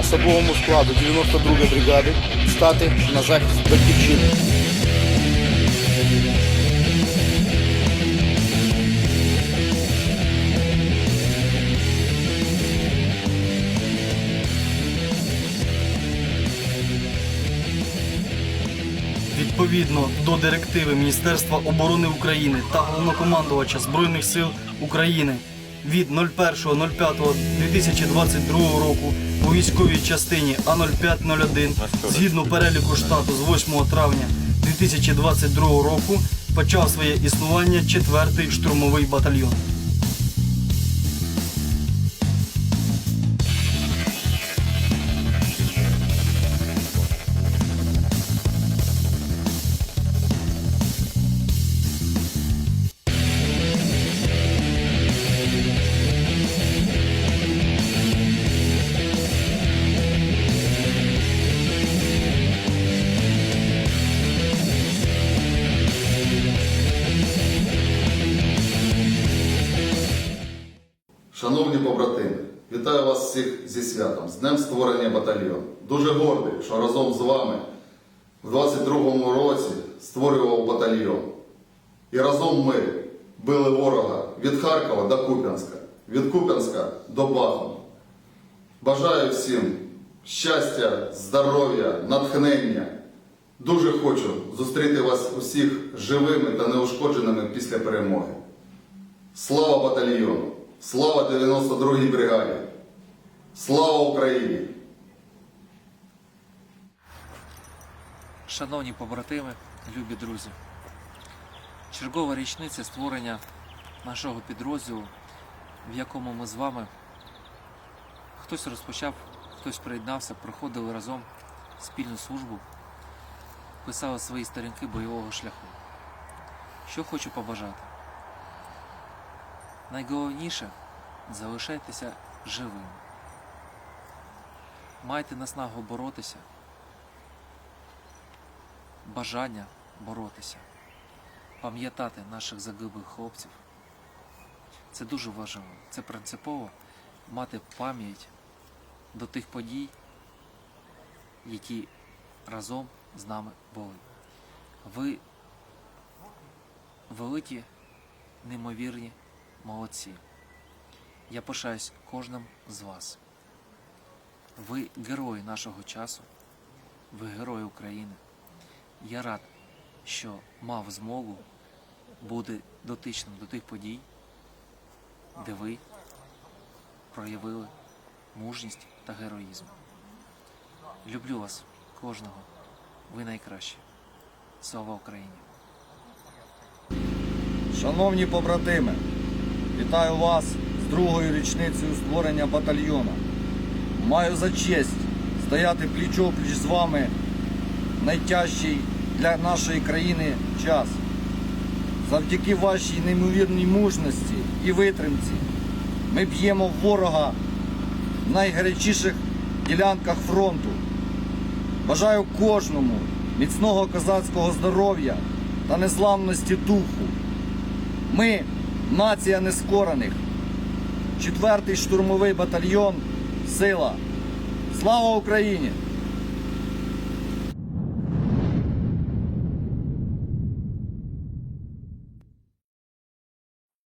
особовому складу 92-ї бригади стати на захист батьківщини. Відповідно до директиви Міністерства оборони України та головнокомандувача Збройних сил України від 01.05.2022 року у військовій частині А0501 згідно переліку штату з 8 травня 2022 року почав своє існування 4-й штурмовий батальйон. Шановні побратими, вітаю вас всіх зі святом, з Днем створення батальйону. Дуже гордий, що разом з вами в 22-му році створював батальйон. І разом ми били ворога від Харкова до Куп'янська, від Куп'янська до Бахмута. Бажаю всім щастя, здоров'я, натхнення. Дуже хочу зустріти вас усіх живими та неушкодженими після перемоги. Слава батальйону! Слава 92-й бригаді! Слава Україні! Шановні побратими, любі друзі, чергова річниця створення нашого підрозділу, в якому ми з вами хтось розпочав, хтось приєднався, проходили разом спільну службу, писали свої сторінки бойового шляху. Що хочу побажати? Найголовніше залишайтеся живими. Майте наснагу боротися бажання боротися, пам'ятати наших загиблих хлопців. Це дуже важливо. Це принципово мати пам'ять до тих подій, які разом з нами були. Ви великі, неймовірні молодці. Я пишаюсь кожним з вас. Ви герої нашого часу, ви герої України. Я рад, що мав змогу бути дотичним до тих подій, де ви проявили мужність та героїзм. Люблю вас, кожного. Ви найкращі. Слава Україні! Шановні побратими, вітаю вас другою річницею створення батальйону. Маю за честь стояти пліч-опліч з вами в найтяжчий для нашої країни час. Завдяки вашій неймовірній мужності і витримці ми б'ємо ворога в найгарячіших ділянках фронту. Бажаю кожному міцного козацького здоров'я та незламності духу. Ми нація нескорених. Четвертий штурмовий батальйон Сила. Слава Україні!